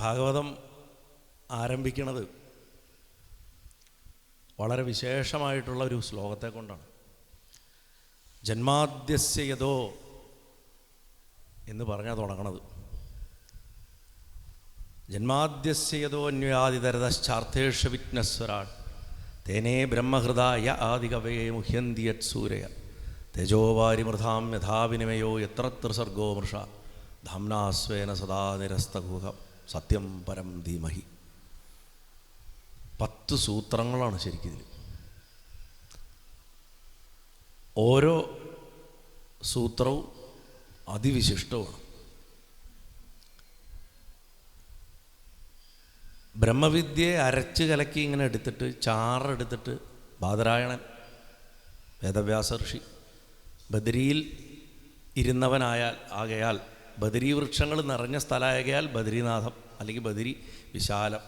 ഭാഗവതം ആരംഭിക്കുന്നത് വളരെ വിശേഷമായിട്ടുള്ള ഒരു ശ്ലോകത്തെ കൊണ്ടാണ്. ജന്മാദ്യസ്യ യതോ എന്ന് പറഞ്ഞാൽ തുടങ്ങണത്. ജന്മാദ്യസ്യ യതോ അന്വയാദിതരതശ്ചാർത്ഥേഷ വിഘ്നസ്വരാൾ തേനേ ബ്രഹ്മഹൃദായ ആദികവേ മുഹ്യന്തിയത് സൂരയ. തേജോവാരി മൃതാം യഥാവിനിമയോ എത്ര സർഗോ മൃഷ. ധാംനാസ്വേന സദാ നിരസ്തഗുഹം. സത്യം പരം ധീമഹി. പത്ത് സൂത്രങ്ങളാണ് ശരിക്കും ഇതിൽ ഓരോ സൂത്രവും അതിവിശിഷ്ടവുമാണ്. ബ്രഹ്മവിദ്യയെ അരച്ച് കലക്കി ഇങ്ങനെ എടുത്തിട്ട് ചാറെടുത്തിട്ട് ബാദരായണൻ വേദവ്യാസ ഋഷി ബദരിയിൽ ഇരുന്നവനായാൽ ആകയാൽ ബദരി വൃക്ഷങ്ങൾ നിറഞ്ഞ സ്ഥലമാകയാൽ ബദരിനാഥം. അല്ലെങ്കിൽ ബദരി വിശാലം.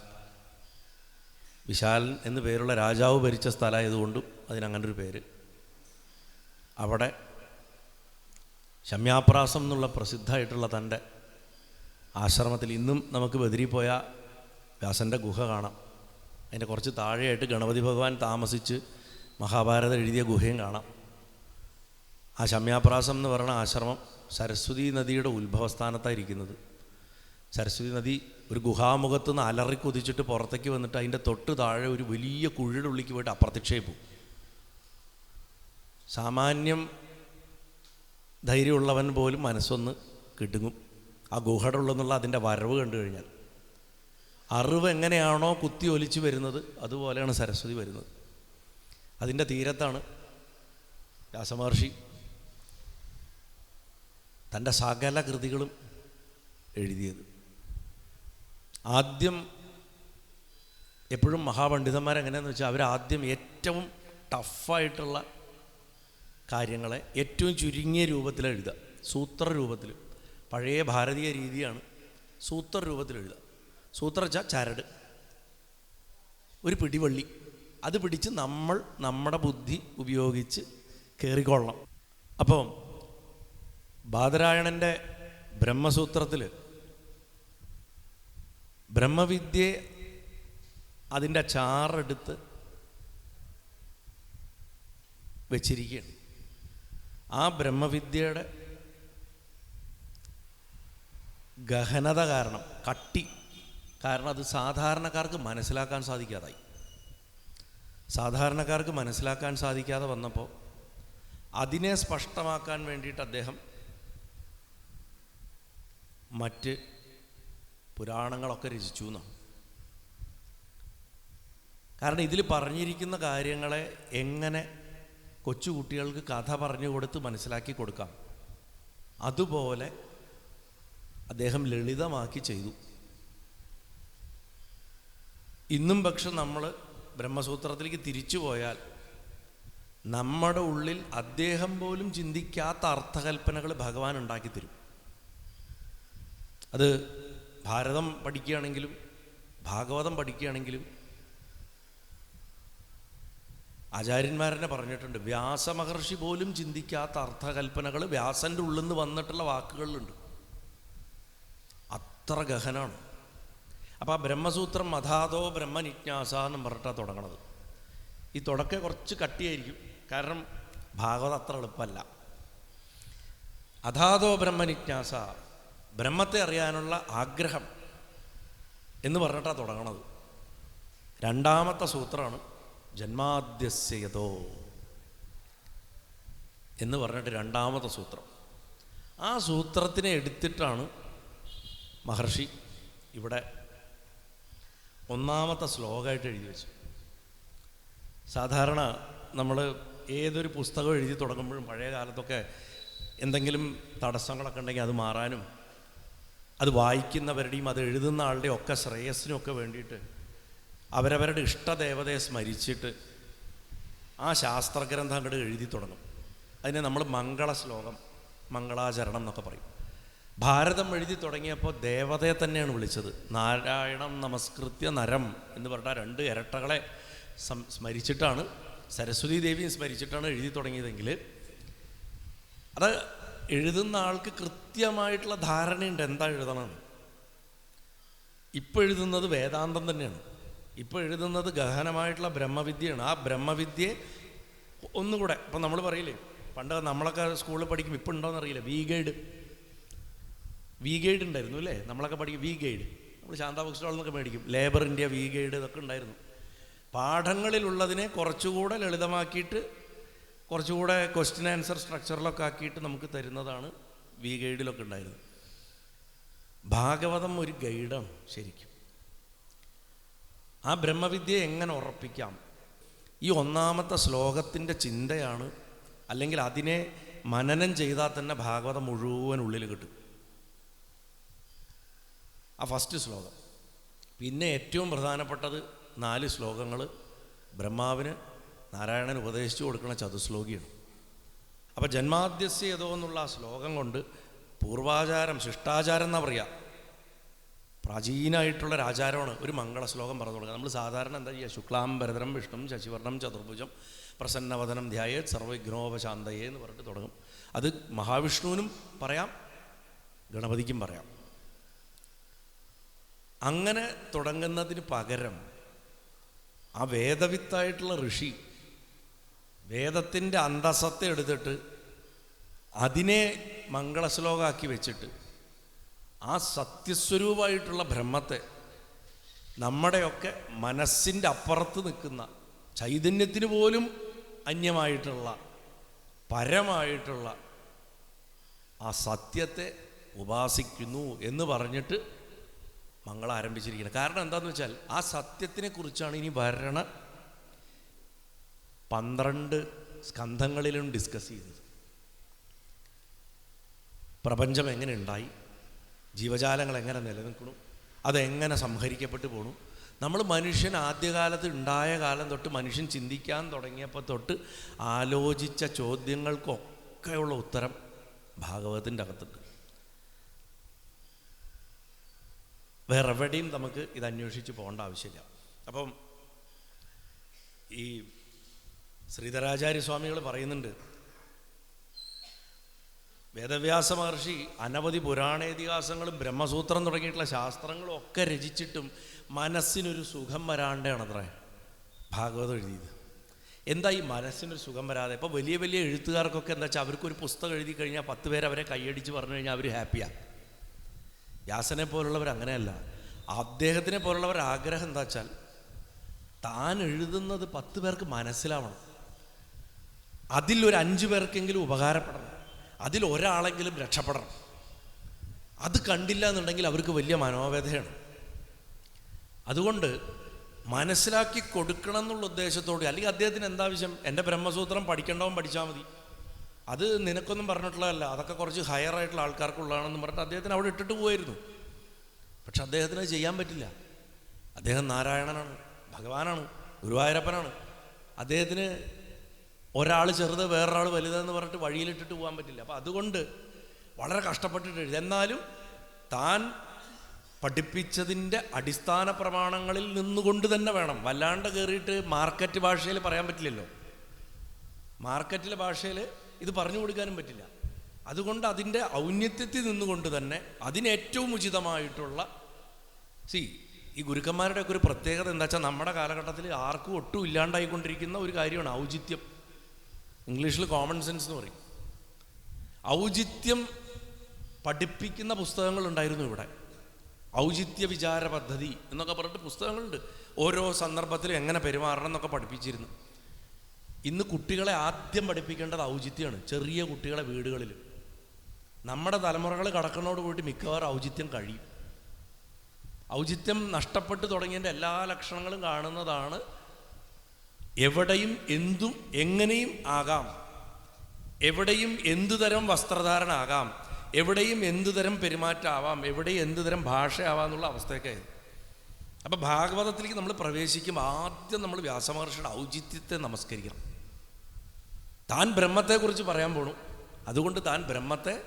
വിശാലൻ എന്ന് പേരുള്ള രാജാവ് ഭരിച്ച സ്ഥലമായതുകൊണ്ടും അതിനങ്ങനെ ഒരു പേര്. അവിടെ ശമ്യാപ്രാസം എന്നുള്ള പ്രസിദ്ധമായിട്ടുള്ള തന്റെ ആശ്രമത്തിൽ ഇന്നും നമുക്ക് ബദരി പോയ വ്യാസന്റെ ഗുഹ കാണാം. അതിന്റെ കുറച്ച് താഴെയായിട്ട് ഗണപതി ഭഗവാൻ താമസിച്ച് മഹാഭാരതം എഴുതിയ ഗുഹയും കാണാം. ആ ശമ്യാപ്രാസം എന്ന് പറയുന്ന ആശ്രമം സരസ്വതി നദിയുടെ ഉത്ഭവസ്ഥാനത്തായിരിക്കുന്നത്. സരസ്വതി നദി ഒരു ഗുഹാമുഖത്ത് നിന്ന് അലറി കുതിച്ചിട്ട് പുറത്തേക്ക് വന്നിട്ട് അതിന്റെ തൊട്ട് താഴെ ഒരു വലിയ കുഴിയുടെ ഉള്ളിലേക്ക് പോയിട്ട് അപ്രത്യക്ഷമായി പോകും സാമാന്യം ധൈര്യമുള്ളവൻ പോലും മനസ്സൊന്ന് കിടുങ്ങും. ആ ഗുഹയുടെ ഉള്ളെന്നുള്ള അതിന്റെ വരവ് കണ്ടു കഴിഞ്ഞാൽ. അറിവ് എങ്ങനെയാണോ കുത്തി ഒലിച്ചു വരുന്നത് അതുപോലെയാണ് സരസ്വതി വരുന്നത്. അതിന്റെ തീരത്താണ് വ്യാസമഹർഷി തന്റെ സകല കൃതികളും എഴുതിയത്. ആദ്യം എപ്പോഴും മഹാപണ്ഡിതന്മാരെങ്ങനെയാന്ന് വെച്ചാൽ അവർ ആദ്യം ഏറ്റവും ടഫായിട്ടുള്ള കാര്യങ്ങളെ ഏറ്റവും ചുരുങ്ങിയ രൂപത്തിൽ എഴുതുക. സൂത്ര രൂപത്തിൽ പഴയ ഭാരതീയ രീതിയാണ് സൂത്ര രൂപത്തിൽ എഴുതുക സൂത്ര വെച്ചാൽ ചരട്. ഒരു പിടിവള്ളി. അത് പിടിച്ച് നമ്മൾ നമ്മുടെ ബുദ്ധി ഉപയോഗിച്ച് കയറിക്കൊള്ളണം അപ്പം ബാദരായണന്റെ ബ്രഹ്മസൂത്രത്തിൽ ബ്രഹ്മവിദ്യയെ അതിന്റെ ചാറെടുത്ത് വെച്ചിരിക്കുകയാണ്. ആ ബ്രഹ്മവിദ്യയുടെ ഗഹനത കാരണം കട്ടി കാരണം അത് സാധാരണക്കാർക്ക് മനസ്സിലാക്കാൻ സാധിക്കാതായി. സാധാരണക്കാർക്ക് മനസ്സിലാക്കാൻ സാധിക്കാതെ വന്നപ്പോൾ അതിനെ സ്പഷ്ടമാക്കാൻ വേണ്ടിയിട്ട് അദ്ദേഹം മറ്റ് പുരാണങ്ങളൊക്കെ രചിച്ചു എന്നാണ് കാരണം ഇതിൽ പറഞ്ഞിരിക്കുന്ന കാര്യങ്ങളെ എങ്ങനെ കൊച്ചുകുട്ടികൾക്ക് കഥ പറഞ്ഞു കൊടുത്ത് മനസ്സിലാക്കി കൊടുക്കാം. അതുപോലെ അദ്ദേഹം ലളിതമാക്കി ചെയ്തു. ഇന്നും പക്ഷെ നമ്മൾ ബ്രഹ്മസൂത്രത്തിലേക്ക് തിരിച്ചു പോയാൽ നമ്മുടെ ഉള്ളിൽ അദ്ദേഹം പോലും ചിന്തിക്കാത്ത അർത്ഥകൽപ്പനകൾ ഭഗവാൻ ഉണ്ടാക്കി തരും. അത് ഭാരതം പഠിക്കുകയാണെങ്കിലും ഭാഗവതം പഠിക്കുകയാണെങ്കിലും ആചാര്യന്മാരെന്നെ പറഞ്ഞിട്ടുണ്ട് വ്യാസമഹർഷി പോലും ചിന്തിക്കാത്ത അർത്ഥകൽപ്പനകൾ വ്യാസന്റെ ഉള്ളിൽ നിന്ന് വന്നിട്ടുള്ള വാക്കുകളിലുണ്ട്. അത്ര ഗഹനാണ്. അപ്പോൾ ആ ബ്രഹ്മസൂത്രം അഥാതോ ബ്രഹ്മനിജ്ഞാസ എന്നും പറഞ്ഞിട്ടാണ് തുടങ്ങണത്. ഈ തുടക്കം കുറച്ച് കട്ടിയായിരിക്കും കാരണം ഭാഗവതം അത്ര എളുപ്പമല്ല. അഥാതോ ബ്രഹ്മനിജ്ഞാസ ബ്രഹ്മത്തെ അറിയാനുള്ള ആഗ്രഹം എന്ന് പറഞ്ഞിട്ടാണ് തുടങ്ങണത്. രണ്ടാമത്തെ സൂത്രമാണ് ജന്മാദ്യസ്യതോ എന്ന് പറഞ്ഞിട്ട് രണ്ടാമത്തെ സൂത്രം. ആ സൂത്രത്തിനെ എടുത്തിട്ടാണ് മഹർഷി ഇവിടെ ഒന്നാമത്തെ ശ്ലോകമായിട്ട് എഴുതി വെച്ചു സാധാരണ നമ്മൾ ഏതൊരു പുസ്തകം എഴുതി തുടങ്ങുമ്പോഴും പഴയ കാലത്തൊക്കെ എന്തെങ്കിലും തടസ്സങ്ങളൊക്കെ ഉണ്ടെങ്കിൽ അത് മാറാനും അത് വായിക്കുന്നവരുടെയും അത് എഴുതുന്ന ആളുടെയും ഒക്കെ ശ്രേയസ്സിനൊക്കെ വേണ്ടിയിട്ട് അവരവരുടെ ഇഷ്ടദേവതയെ സ്മരിച്ചിട്ട് ആ ശാസ്ത്രഗ്രന്ഥം അങ്ങോട്ട് എഴുതി തുടങ്ങും. അതിനെ നമ്മൾ മംഗള ശ്ലോകം മംഗളാചരണം എന്നൊക്കെ പറയും. ഭാരതം എഴുതി തുടങ്ങിയപ്പോൾ ദേവതയെ തന്നെയാണ് വിളിച്ചത്. നാരായണം നമസ്കൃത്യ നരം എന്ന് പറഞ്ഞ രണ്ട് ഇരട്ടകളെ സ്മരിച്ചിട്ടാണ് സരസ്വതി ദേവിയും സ്മരിച്ചിട്ടാണ് എഴുതി തുടങ്ങിയതെങ്കിൽ അത് എഴുതുന്ന ആൾക്ക് കൃത്യമായിട്ടുള്ള ധാരണയുണ്ട് എന്താ എഴുതണം ഇപ്പോൾ എഴുതുന്നത് വേദാന്തം തന്നെയാണ്. ഇപ്പോൾ എഴുതുന്നത് ഗഹനമായിട്ടുള്ള ബ്രഹ്മവിദ്യയാണ്. ആ ബ്രഹ്മവിദ്യയെ ഒന്നുകൂടെ ഇപ്പം നമ്മൾ പറയില്ലേ പണ്ട് നമ്മളൊക്കെ സ്കൂളിൽ പഠിക്കും ഇപ്പം ഉണ്ടോയെന്ന് അറിയില്ല വി ഗൈഡ് വി ഗൈഡ് ഉണ്ടായിരുന്നു അല്ലേ? നമ്മളൊക്കെ പഠിക്കും വി ഗൈഡ് നമ്മൾ ശാന്താ ബുക്ക് സ്റ്റാളിൽ നിന്നൊക്കെ മേടിക്കും. ലേബർ ഇന്ത്യ വി ഗൈഡ് ഇതൊക്കെ ഉണ്ടായിരുന്നു. പാഠങ്ങളിലുള്ളതിനെ കുറച്ചുകൂടെ ലളിതമാക്കിയിട്ട് കുറച്ചുകൂടെ ക്വസ്റ്റ്യൻ ആൻസർ സ്ട്രക്ചറിലൊക്കെ ആക്കിയിട്ട് നമുക്ക് തരുന്നതാണ് വി ഗൈഡിലൊക്കെ ഉണ്ടായിരുന്നത്. ഭാഗവതം ഒരു ഗൈഡാണ് ശരിക്കും. ആ ബ്രഹ്മവിദ്യയെ എങ്ങനെ ഉറപ്പിക്കാം? ഈ ഒന്നാമത്തെ ശ്ലോകത്തിന്റെ ചിന്തയാണ് അല്ലെങ്കിൽ അതിനെ മനനം ചെയ്താൽ തന്നെ ഭാഗവതം മുഴുവൻ ഉള്ളിൽ കിട്ടും. ആ ഫസ്റ്റ് ശ്ലോകം. പിന്നെ ഏറ്റവും പ്രധാനപ്പെട്ടത് നാല് ശ്ലോകങ്ങൾ ബ്രഹ്മാവിന് നാരായണൻ ഉപദേശിച്ചു കൊടുക്കുന്ന ചതുശ്ലോകിയാണ്. അപ്പോൾ ജന്മാദ്യസ്യ ഏതോ എന്നുള്ള ശ്ലോകം കൊണ്ട് പൂർവാചാരം ശിഷ്ടാചാരം എന്നാ പറയുക പ്രാചീനമായിട്ടുള്ളൊരു ആചാരമാണ് ഒരു മംഗള ശ്ലോകം പറഞ്ഞു കൊടുക്കുക നമ്മൾ സാധാരണ എന്താ ചെയ്യുക? ശുക്ലാം ഭരതരം വിഷ്ണു ശശിവർണം ചതുർഭുജം പ്രസന്നവദനം ധ്യായേ സർവവിഘ്നോപശാന്തയെ എന്ന് പറഞ്ഞിട്ട് തുടങ്ങും. അത് മഹാവിഷ്ണുവിനും പറയാം ഗണപതിക്കും പറയാം. അങ്ങനെ തുടങ്ങുന്നതിന് പകരം ആ വേദവിത്തായിട്ടുള്ള ഋഷി വേദത്തിന്റെ അന്തസത്തെ എടുത്തിട്ട് അതിനെ മംഗളശ്ലോകാക്കി വെച്ചിട്ട് ആ സത്യസ്വരൂപമായിട്ടുള്ള ബ്രഹ്മത്തെ നമ്മുടെയൊക്കെ മനസ്സിന്റെ അപ്പുറത്ത് നിൽക്കുന്ന ചൈതന്യത്തിന് പോലും അന്യമായിട്ടുള്ള പരമായിട്ടുള്ള ആ സത്യത്തെ ഉപാസിക്കുന്നു എന്ന് പറഞ്ഞിട്ട് മംഗളം ആരംഭിച്ചിരിക്കുന്നത്. കാരണം എന്താണെന്ന് വെച്ചാൽ ആ സത്യത്തിനെക്കുറിച്ചാണ് ഇനി വരണ പന്ത്രണ്ട് സ്കന്ധങ്ങളിലും ഡിസ്കസ് ചെയ്തത് പ്രപഞ്ചം എങ്ങനെ ഉണ്ടായി? ജീവജാലങ്ങൾ എങ്ങനെ നിലനിൽക്കണം അതെങ്ങനെ സംഹരിക്കപ്പെട്ടു പോണു? നമ്മൾ മനുഷ്യൻ ആദ്യകാലത്ത് ഉണ്ടായ കാലം തൊട്ട് മനുഷ്യൻ ചിന്തിക്കാൻ തുടങ്ങിയപ്പോൾ തൊട്ട് ആലോചിച്ച ചോദ്യങ്ങൾക്കൊക്കെയുള്ള ഉത്തരം ഭാഗവതത്തിന്റെ അകത്തുണ്ട്. വേറെവിടെയും നമുക്ക് ഇത് അന്വേഷിച്ച് പോകേണ്ട ആവശ്യമില്ല. അപ്പം ഈ ശ്രീധരാചാര്യ സ്വാമികൾ പറയുന്നുണ്ട് വേദവ്യാസ മഹർഷി അനവധി പുരാണേതിഹാസങ്ങളും ബ്രഹ്മസൂത്രം തുടങ്ങിയിട്ടുള്ള ശാസ്ത്രങ്ങളും ഒക്കെ രചിച്ചിട്ടും മനസ്സിനൊരു സുഖം വരാണ്ടാണ് അത്ര. ഭാഗവതം എഴുതിയത്. എന്താ ഈ മനസ്സിനൊരു സുഖം വരാതെ? ഇപ്പോൾ വലിയ വലിയ എഴുത്തുകാർക്കൊക്കെ എന്താ വെച്ചാൽ അവർക്കൊരു പുസ്തകം എഴുതി കഴിഞ്ഞാൽ പത്ത് പേര് അവരെ കൈയടിച്ച് പറഞ്ഞു കഴിഞ്ഞാൽ അവർ ഹാപ്പിയാണ് വ്യാസനെ പോലുള്ളവർ അങ്ങനെയല്ല. അദ്ദേഹത്തിനെ പോലുള്ളവർ ആഗ്രഹം എന്താ വെച്ചാൽ താൻ എഴുതുന്നത് പത്ത് പേർക്ക് മനസ്സിലാവണം. അതിൽ ഒരു അഞ്ച് പേർക്കെങ്കിലും ഉപകാരപ്പെടണം. അതിൽ ഒരാളെങ്കിലും രക്ഷപ്പെടണം. അത് കണ്ടില്ല എന്നുണ്ടെങ്കിൽ അവർക്ക് വലിയ മനോവേദനയാണ് അതുകൊണ്ട് മനസ്സിലാക്കി കൊടുക്കണം എന്നുള്ള ഉദ്ദേശത്തോടെ അല്ലെങ്കിൽ അദ്ദേഹത്തിന് എന്താ ആവശ്യം എന്റെ ബ്രഹ്മസൂത്രം പഠിക്കേണ്ടവൻ പഠിച്ചാൽ മതി. അത് നിനക്കൊന്നും പറഞ്ഞിട്ടുള്ളതല്ല. അതൊക്കെ കുറച്ച് ഹയർ ആയിട്ടുള്ള ആൾക്കാർക്കുള്ളതാണെന്ന് പറഞ്ഞിട്ട് അദ്ദേഹത്തിന് അവിടെ ഇട്ടിട്ട് പോയിരുന്നു പക്ഷെ അദ്ദേഹത്തിന് ചെയ്യാൻ പറ്റില്ല. അദ്ദേഹം നാരായണനാണ് ഭഗവാനാണ് ഗുരുവായൂരപ്പനാണ്. അദ്ദേഹത്തിന് ഒരാൾ ചെറുത് വേറൊരാൾ വലുതെന്ന് പറഞ്ഞിട്ട് വഴിയിലിട്ടിട്ട് പോകാൻ പറ്റില്ല. അപ്പം അതുകൊണ്ട് വളരെ കഷ്ടപ്പെട്ടിട്ട് എഴുതി. എന്നാലും താൻ പഠിപ്പിച്ചതിന്റെ അടിസ്ഥാന പ്രമാണങ്ങളിൽ നിന്നുകൊണ്ട് തന്നെ വേണം. വല്ലാണ്ട് കയറിയിട്ട് മാർക്കറ്റ് ഭാഷയിൽ പറയാൻ പറ്റില്ലല്ലോ. മാർക്കറ്റിലെ ഭാഷയിൽ ഇത് പറഞ്ഞു കൊടുക്കാനും പറ്റില്ല. അതുകൊണ്ട് അതിന്റെ ഔന്നത്യത്തിൽ നിന്നുകൊണ്ട് തന്നെ അതിനേറ്റവും ഉചിതമായിട്ടുള്ള സി ഈ ഗുരുക്കന്മാരുടെയൊക്കെ ഒരു പ്രത്യേകത എന്താ വെച്ചാൽ നമ്മുടെ കാലഘട്ടത്തിൽ ആർക്കും ഒട്ടും ഇല്ലാണ്ടായിക്കൊണ്ടിരിക്കുന്ന ഒരു കാര്യമാണ് ഔചിത്യം. ഇംഗ്ലീഷിൽ കോമൺ സെൻസ് എന്ന് പറയും. ഔചിത്യം പഠിപ്പിക്കുന്ന പുസ്തകങ്ങളുണ്ടായിരുന്നു ഇവിടെ. ഔചിത്യ വിചാര പദ്ധതി എന്നൊക്കെ പറഞ്ഞിട്ട് പുസ്തകങ്ങളുണ്ട്. ഓരോ സന്ദർഭത്തിലും എങ്ങനെ പെരുമാറണം എന്നൊക്കെ പഠിപ്പിച്ചിരുന്നു. ഇന്ന് കുട്ടികളെ ആദ്യം പഠിപ്പിക്കേണ്ടത് ഔചിത്യമാണ്. ചെറിയ കുട്ടികളെ വീടുകളിൽ. നമ്മുടെ തലമുറകൾ കടക്കുന്നതോട് കൂടി മിക്കവാറും ഔചിത്യം കഴിയും. ഔചിത്യം നഷ്ടപ്പെട്ടു തുടങ്ങിയതിന്റെ എല്ലാ ലക്ഷണങ്ങളും കാണുന്നതാണ് എവിടെയും എന്തും എങ്ങനെയും ആകാം. എവിടെയും എന്തുതരം വസ്ത്രധാരണ ആകാം എവിടെയും എന്തുതരം പെരുമാറ്റമാവാം. എവിടെയും എന്തുതരം ഭാഷയാവാം എന്നുള്ള അവസ്ഥയൊക്കെയായിരുന്നു അപ്പം ഭാഗവതത്തിലേക്ക് നമ്മൾ പ്രവേശിക്കുമ്പോൾ ആദ്യം നമ്മൾ വ്യാസമഹർഷിയുടെ ഔചിത്യത്തെ നമസ്കരിക്കണം. താൻ ബ്രഹ്മത്തെക്കുറിച്ച് പറയാൻ പോണു. അതുകൊണ്ട് താൻ ബ്രഹ്മത്തെ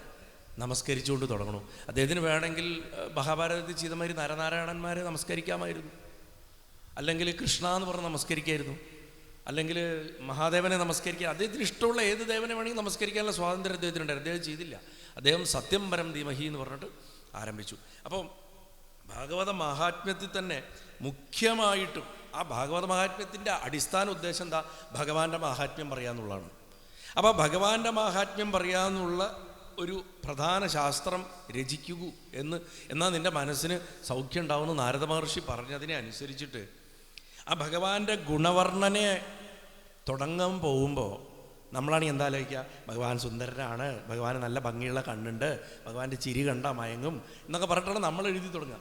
നമസ്കരിച്ചുകൊണ്ട് തുടങ്ങണം. അദ്ദേഹത്തിന് വേണമെങ്കിൽ മഹാഭാരതത്തിൽ ചെയ്തമാതിരി നരനാരായണന്മാരെ നമസ്കരിക്കാമായിരുന്നു. അല്ലെങ്കിൽ കൃഷ്ണ എന്ന് പറഞ്ഞ് നമസ്കരിക്കായിരുന്നു. അല്ലെങ്കിൽ മഹാദേവനെ നമസ്കരിക്കുക അദ്ദേഹത്തിന് ഇഷ്ടമുള്ള ഏത് ദേവനെ വേണമെങ്കിൽ നമസ്കരിക്കാനുള്ള സ്വാതന്ത്ര്യം അദ്ദേഹത്തിനുണ്ടായിരുന്നു അദ്ദേഹം ചെയ്തില്ല. അദ്ദേഹം സത്യം പരം ധീമഹി എന്ന് പറഞ്ഞിട്ട് ആരംഭിച്ചു. അപ്പോൾ ഭാഗവത മഹാത്മ്യത്തിൽ തന്നെ മുഖ്യമായിട്ടും ആ ഭാഗവത മഹാത്മ്യത്തിന്റെ അടിസ്ഥാന ഉദ്ദേശം എന്താ? ഭഗവാന്റെ മഹാത്മ്യം പറയാന്നുള്ളതാണ് അപ്പോൾ ഭഗവാന്റെ മഹാത്മ്യം പറയാന്നുള്ള ഒരു പ്രധാന ശാസ്ത്രം രചിക്കൂ എന്ന് എന്നാൽ നിന്റെ മനസ്സിന് സൗഖ്യം ഉണ്ടാവുമെന്ന് നാരദ മഹർഷി പറഞ്ഞതിനെ അനുസരിച്ചിട്ട് ആ ഭഗവാന്റെ ഗുണവർണനെ തുടങ്ങാൻ പോകുമ്പോൾ നമ്മളാണ് എന്താ ആലോചിക്കുക? ഭഗവാൻ സുന്ദരനാണ് ഭഗവാൻ നല്ല ഭംഗിയുള്ള കണ്ണുണ്ട് ഭഗവാന്റെ ചിരി കണ്ട മയങ്ങും എന്നൊക്കെ പറഞ്ഞിട്ടാണ് നമ്മൾ എഴുതി തുടങ്ങുക.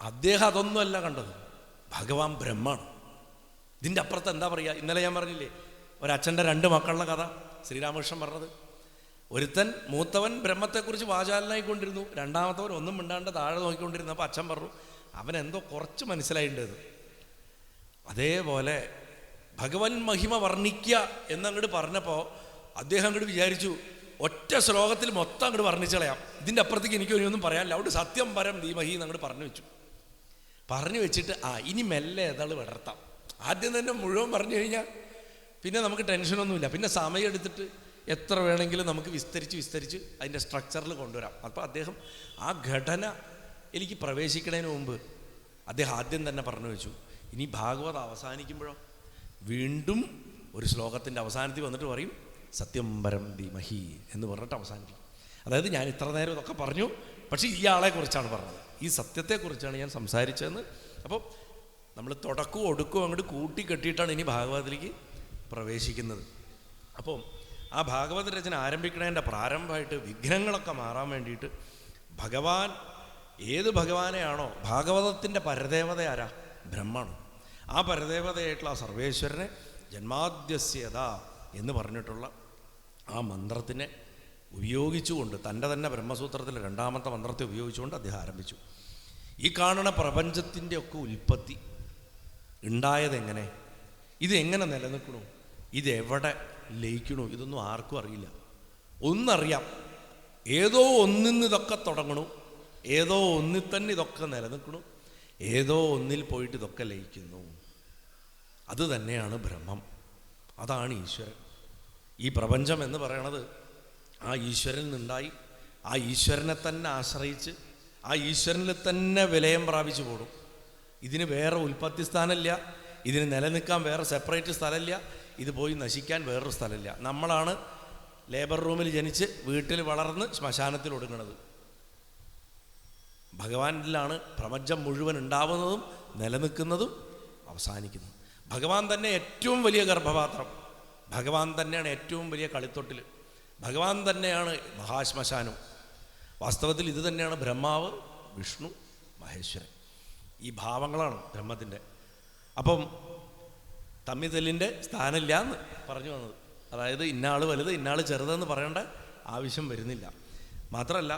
അദ്ദേഹം അതൊന്നുമല്ല കണ്ടത്. ഭഗവാൻ ബ്രഹ്മാണ്. ഇതിന്റെ അപ്പുറത്ത് എന്താ പറയുക? ഇന്നലെ ഞാൻ പറഞ്ഞില്ലേ ഒരച്ഛന്റെ രണ്ട് മക്കളുടെ കഥ ശ്രീരാമകൃഷ്ണൻ പറഞ്ഞത്. ഒരുത്തൻ മൂത്തവൻ ബ്രഹ്മത്തെക്കുറിച്ച് വാചാലനായിക്കൊണ്ടിരുന്നു. രണ്ടാമത്തവൻ ഒന്നും മിണ്ടാണ്ട് താഴെ നോക്കിക്കൊണ്ടിരുന്നു അപ്പോൾ അച്ഛൻ പറഞ്ഞു അവനെന്തോ കുറച്ച് മനസ്സിലായിട്ടുണ്ട് അതേപോലെ ഭഗവൻ മഹിമ വർണിക്കുക എന്നങ്ങോട്ട് പറഞ്ഞപ്പോൾ അദ്ദേഹം അങ്ങോട്ട് വിചാരിച്ചു ഒറ്റ ശ്ലോകത്തിൽ മൊത്തം അങ്ങോട്ട് വർണിച്ചു കളയാം ഇതിന്റെ അപ്പുറത്തേക്ക് എനിക്ക് ഒന്നും പറയാനില്ല. അവിടെ സത്യം പരം ധീമഹി എന്നങ്ങോട്ട് പറഞ്ഞു വെച്ചു. പറഞ്ഞു വെച്ചിട്ട് ആ ഇനി മെല്ലെ ഏതാൾ വിടർത്താം. ആദ്യം തന്നെ മുഴുവൻ പറഞ്ഞു കഴിഞ്ഞാൽ പിന്നെ നമുക്ക് ടെൻഷനൊന്നുമില്ല പിന്നെ സമയം എടുത്തിട്ട് എത്ര വേണമെങ്കിലും നമുക്ക് വിസ്തരിച്ച് വിസ്തരിച്ച് അതിന്റെ സ്ട്രക്ചറിൽ കൊണ്ടുവരാം. അപ്പോൾ അദ്ദേഹം ആ ഘടന എനിക്ക് പ്രവേശിക്കുന്നതിന് മുമ്പ് അദ്ദേഹം ആദ്യം തന്നെ പറഞ്ഞു വെച്ചു. ഇനി ഭാഗവത അവസാനിക്കുമ്പോഴോ? വീണ്ടും ഒരു ശ്ലോകത്തിന്റെ അവസാനത്തിൽ വന്നിട്ട് പറയും സത്യം പരം ധീമഹി എന്ന് പറഞ്ഞിട്ട് അവസാനിപ്പിക്കും. അതായത് ഞാൻ ഇത്ര നേരം ഇതൊക്കെ പറഞ്ഞു പക്ഷേ ഈ ആളെ കുറിച്ചാണ് പറഞ്ഞത്. ഈ സത്യത്തെക്കുറിച്ചാണ് ഞാൻ സംസാരിച്ചതെന്ന്. അപ്പോൾ നമ്മൾ തുടക്കവും ഒടുക്കവും അങ്ങോട്ട് കൂട്ടി കെട്ടിയിട്ടാണ് ഇനി ഭാഗവതത്തിലേക്ക് പ്രവേശിക്കുന്നത്. അപ്പോൾ ആ ഭാഗവത രചന ആരംഭിക്കുന്നതിന്റെ പ്രാരംഭമായിട്ട് വിഘ്നങ്ങളൊക്കെ മാറാൻ വേണ്ടിയിട്ട് ഭഗവാൻ ഏത് ഭഗവാനെയാണോ ഭാഗവതത്തിന്റെ പരദേവത ആരാ ബ്രഹ്മാണ്? ആ പരദേവതയായിട്ടുള്ള ആ സർവേശ്വരനെ ജന്മാദ്യസ്യത എന്ന് പറഞ്ഞിട്ടുള്ള ആ മന്ത്രത്തിനെ ഉപയോഗിച്ചുകൊണ്ട് തന്റെ തന്നെ ബ്രഹ്മസൂത്രത്തിലെ രണ്ടാമത്തെ മന്ത്രത്തെ ഉപയോഗിച്ചുകൊണ്ട് അദ്ദേഹം ആരംഭിച്ചു. ഈ കാണുന്ന പ്രപഞ്ചത്തിന്റെ ഒക്കെ ഉൽപ്പത്തി ഉണ്ടായതെങ്ങനെ ഇതെങ്ങനെ നിലനിൽക്കണു? ഇതെവിടെ ലയിക്കണു? ഇതൊന്നും ആർക്കും അറിയില്ല. ഒന്നറിയാം ഏതോ ഒന്നിന്ന് ഇതൊക്കെ തുടങ്ങണു. ഏതോ ഒന്നിൽ തന്നെ ഇതൊക്കെ നിലനിൽക്കണു. ഏതോ ഒന്നിൽ പോയിട്ട് ഇതൊക്കെ ലയിക്കുന്നു. അത് തന്നെയാണ് ബ്രഹ്മം. അതാണ് ഈശ്വരൻ. ഈ പ്രപഞ്ചം എന്ന് പറയണത് ആ ഈശ്വരനിൽ നിന്നുണ്ടായി. ആ ഈശ്വരനെ തന്നെ ആശ്രയിച്ച് ആ ഈശ്വരനിൽ തന്നെ വിലയം പ്രാപിച്ചു പോടും. ഇതിന് വേറെ ഉൽപ്പത്തി സ്ഥാനമില്ല. ഇതിന് നിലനിൽക്കാൻ വേറെ സെപ്പറേറ്റ് സ്ഥലമില്ല. ഇത് പോയി നശിക്കാൻ വേറൊരു സ്ഥലമില്ല. നമ്മളാണ് ലേബർ റൂമിൽ ജനിച്ച് വീട്ടിൽ വളർന്ന് ശ്മശാനത്തിൽ ഒടുങ്ങണത്. ഭഗവാനിലാണ് പ്രപഞ്ചം മുഴുവൻ ഉണ്ടാവുന്നതും നിലനിൽക്കുന്നതും അവസാനിക്കുന്നതും. ഭഗവാൻ തന്നെ ഏറ്റവും വലിയ ഗർഭപാത്രം. ഭഗവാൻ തന്നെയാണ് ഏറ്റവും വലിയ കളിത്തൊട്ടിൽ ഭഗവാൻ തന്നെയാണ് മഹാശ്മശാനം. വാസ്തവത്തിൽ ഇത് തന്നെയാണ് ബ്രഹ്മാവ് വിഷ്ണു മഹേശ്വരൻ. ഈ ഭാവങ്ങളാണ് ബ്രഹ്മത്തിന്റെ അപ്പം തമ്മിതല്ലിന്റെ സ്ഥാനമില്ല എന്ന് പറഞ്ഞു വന്നത്. അതായത് ഇന്നാൾ വലുത് ഇന്നാൾ ചെറുതെന്ന് പറയേണ്ട ആവശ്യം വരുന്നില്ല. മാത്രമല്ല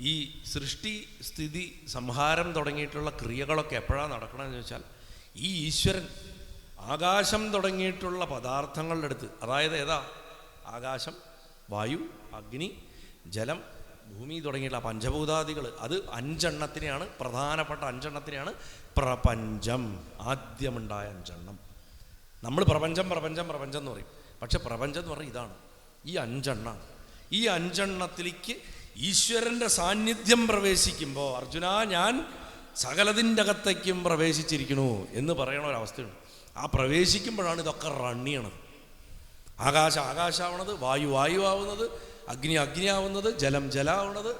ഈ സൃഷ്ടി സ്ഥിതി സംഹാരം തുടങ്ങിയിട്ടുള്ള ക്രിയകളൊക്കെ എപ്പോഴാണ് നടക്കണമെന്ന് ചോദിച്ചാൽ ഈ ഈശ്വരൻ ആകാശം തുടങ്ങിയിട്ടുള്ള പദാർത്ഥങ്ങളുടെ അടുത്ത് അതായത് ഏതാ? ആകാശം വായു അഗ്നി ജലം ഭൂമി തുടങ്ങിയിട്ടുള്ള പഞ്ചഭൂതാദികൾ അത് അഞ്ചെണ്ണത്തിനെയാണ് പ്രധാനപ്പെട്ട അഞ്ചെണ്ണത്തിനെയാണ് പ്രപഞ്ചം. ആദ്യമുണ്ടായ അഞ്ചെണ്ണം. നമ്മൾ പ്രപഞ്ചം പ്രപഞ്ചം പ്രപഞ്ചം എന്ന് പറയും. പക്ഷെ പ്രപഞ്ചം എന്ന് പറഞ്ഞാൽ ഇതാണ്. ഈ അഞ്ചെണ്ണം ഈ അഞ്ചെണ്ണത്തിലേക്ക് ഈശ്വരന്റെ സാന്നിധ്യം പ്രവേശിക്കുമ്പോൾ അർജുന ഞാൻ സകലതിന്റെ അകത്തേക്കും പ്രവേശിച്ചിരിക്കണു എന്ന് പറയണ ഒരവസ്ഥയുണ്ട്. ആ പ്രവേശിക്കുമ്പോഴാണ് ഇതൊക്കെ റണ്ണിയണത് ആകാശം ആകാശമാവണത് വായു വായു ആവുന്നത് അഗ്നി അഗ്നി ആവുന്നത് ജലം ജലാവണത്